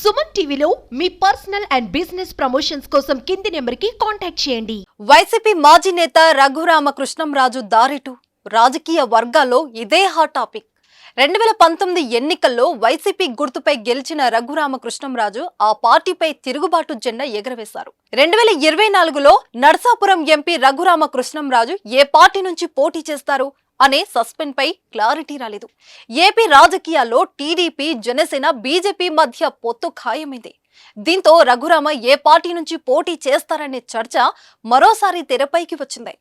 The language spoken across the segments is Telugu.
సుమన్ టీవీలో మీ పర్సనల్ అండ్ బిజినెస్ ప్రమోషన్స్ కోసం కింది నెంబర్కి కాంటాక్ట్ చేయండి. వైసీపీ మాజీ నేత రఘురామ కృష్ణంరాజు దారిటు రాజకీయ వర్గాల్లో ఇదే హాట్ టాపిక్ రెండు వేల పంతొమ్మిది ఎన్నికల్లో వైసీపీ గుర్తుపై గెలిచిన రఘురామ కృష్ణంరాజు ఆ పార్టీపై తిరుగుబాటు జెండా ఎగరవేశారు. రెండు వేల ఇరవై నాలుగులో నర్సాపురం ఎంపీ రఘురామ కృష్ణంరాజు ఏ పార్టీ నుంచి పోటీ చేస్తారు? అనే సస్పెండ్ పై క్లారిటీ రాలేదు. ఏపీ రాజకీయాల్లో టీడీపీ జనసేన బీజేపీ మధ్య పొత్తు ఖాయమైంది. దీంతో రఘురామ ఏ పార్టీ నుంచి పోటీ చేస్తారనే చర్చ మరోసారి తెరపైకి వచ్చింది.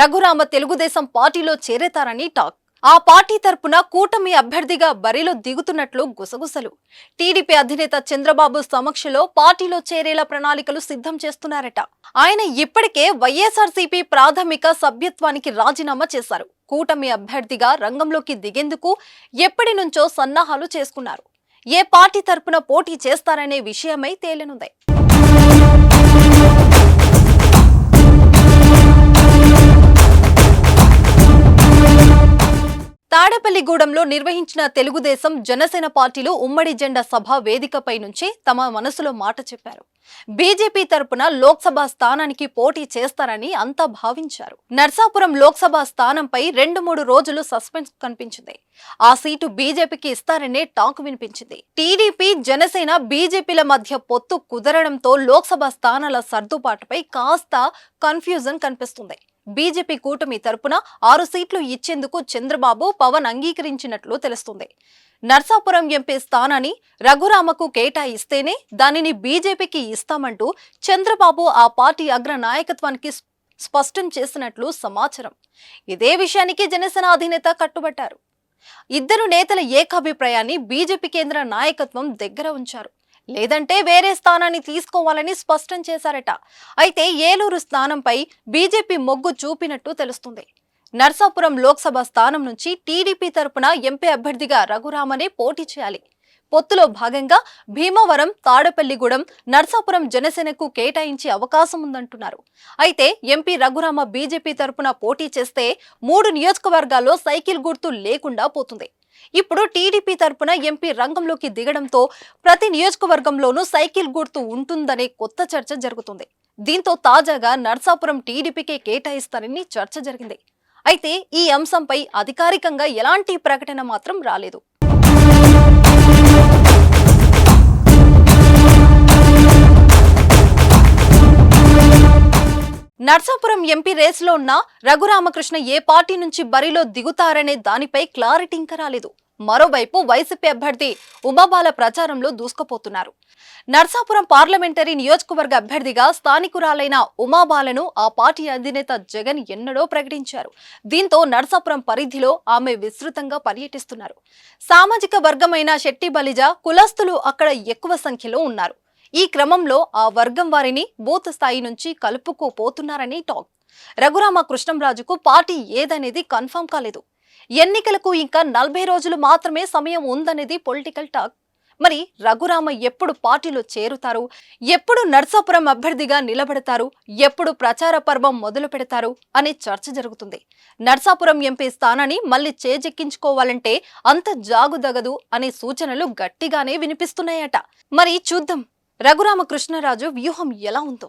రఘురామ తెలుగుదేశం పార్టీలో చేరేతారని టాక్. ఆ పార్టీ తరపున కూటమి అభ్యర్థిగా బరిలో దిగుతున్నట్లు గుసగుసలు. టీడీపీ అధినేత చంద్రబాబు సమక్షంలో పార్టీలో చేరేలా ప్రణాళికలు సిద్ధం చేస్తున్నారట. ఆయన ఇప్పటికే వైఎస్ఆర్సీపీ ప్రాథమిక సభ్యత్వానికి రాజీనామా చేశారు. కూటమి అభ్యర్థిగా రంగంలోకి దిగేందుకు ఎప్పటి నుంచో సన్నాహాలు చేసుకున్నారు. ఏ పార్టీ తరపున పోటీ చేస్తారనే విషయమై తేలనుంది. తాడేపల్లిగూడెంలో నిర్వహించిన తెలుగుదేశం జనసేన పార్టీలు ఉమ్మడి జెండా సభ వేదికపై నుంచి తమ మనసులో మాట చెప్పారు. బీజేపీ తరపున లోక్సభ స్థానానికి పోటీ చేస్తారని అంతా భావించారు. నర్సాపురం లోక్సభ స్థానంపై రెండు మూడు రోజులు సస్పెన్స్ కనిపించింది. ఆ సీటు బీజేపీకి ఇస్తారనే టాక్ వినిపించింది. టీడీపీ జనసేన బీజేపీల మధ్య పొత్తు కుదరడంతో లోక్సభ స్థానాల సర్దుబాటుపై కాస్త కన్ఫ్యూజన్ కనిపిస్తుంది. బీజేపీ కూటమి తరపున ఆరు సీట్లు ఇచ్చేందుకు చంద్రబాబు పవన్ అంగీకరించినట్లు తెలుస్తుంది. నర్సాపురం ఎంపీ స్థానాన్ని రఘురామకు కేటాయిస్తేనే దానిని బీజేపీకి ఇస్తామంటూ చంద్రబాబు ఆ పార్టీ అగ్ర నాయకత్వానికి స్పష్టం చేసినట్లు సమాచారం. ఇదే విషయానికి జనసేన అధినేత కట్టుబట్టారు. ఇద్దరు నేతల ఏకాభిప్రాయాన్ని బీజేపీ కేంద్ర నాయకత్వం దగ్గర ఉంచారు. లేదంటే వేరే స్థానాన్ని తీసుకోవాలని స్పష్టం చేశారట. అయితే ఏలూరు స్థానంపై బీజేపీ మొగ్గు చూపినట్టు తెలుస్తుంది. నర్సాపురం లోక్సభ స్థానం నుంచి టీడీపీ తరపున ఎంపీ అభ్యర్థిగా రఘురామనే పోటీ చేయాలి. పొత్తులో భాగంగా భీమవరం తాడపల్లిగూడెం నర్సాపురం జనసేనకు కేటాయించే అవకాశం ఉందంటున్నారు. అయితే ఎంపీ రఘురామ బీజేపీ తరపున పోటీ చేస్తే మూడు నియోజకవర్గాల్లో సైకిల్ గుర్తు లేకుండా పోతుంది. ఇప్పుడు టీడీపీ తరపున ఎంపీ రంగంలోకి దిగడంతో ప్రతి నియోజకవర్గంలోనూ సైకిల్ గుర్తు ఉంటుందనే కొత్త చర్చ జరుగుతుంది. దీంతో తాజాగా నర్సాపురం టీడీపీకే కేటాయిస్తారని చర్చ జరిగింది. అయితే ఈ అంశంపై అధికారికంగా ఎలాంటి ప్రకటన మాత్రం రాలేదు. నర్సాపురం ఎంపీ రేసులో ఉన్న రఘురామకృష్ణ ఏ పార్టీ నుంచి బరిలో దిగుతారనే దానిపై క్లారిటీ ఇంకా రాలేదు. మరోవైపు వైసీపీ అభ్యర్థి ఉమాబాల ప్రచారంలో దూసుకుపోతున్నారు. నర్సాపురం పార్లమెంటరీ నియోజకవర్గ అభ్యర్థిగా స్థానికురాలైన ఉమాబాలను ఆ పార్టీ అధినేత జగన్ ఎన్నడో ప్రకటించారు. దీంతో నర్సాపురం పరిధిలో ఆమె విస్తృతంగా పర్యటిస్తున్నారు. సామాజిక వర్గమైన శెట్టి బలిజ కులస్తులు అక్కడ ఎక్కువ సంఖ్యలో ఉన్నారు. ఈ క్రమంలో ఆ వర్గం వారిని బూత్ స్థాయి నుంచి కలుపుకుపోతున్నారని టాక్. రఘురామ కృష్ణంరాజుకు పార్టీ ఏదనేది కన్ఫర్మ్ కాలేదు. ఎన్నికలకు ఇంకా నలభై రోజులు మాత్రమే సమయం ఉందనేది పొలిటికల్ టాక్. మరి రఘురామ ఎప్పుడు పార్టీలో చేరుతారు? ఎప్పుడు నర్సాపురం అభ్యర్థిగా నిలబడతారు? ఎప్పుడు ప్రచార పర్వం మొదలు పెడతారు? అనే చర్చ జరుగుతుంది. నర్సాపురం ఎంపీ స్థానాన్ని మళ్ళీ చేజెక్కించుకోవాలంటే అంత జాగుదగదు అనే సూచనలు గట్టిగానే వినిపిస్తున్నాయట. మరి చూద్దాం. రఘురామకృష్ణరాజు వ్యూహం ఎలా ఉందో.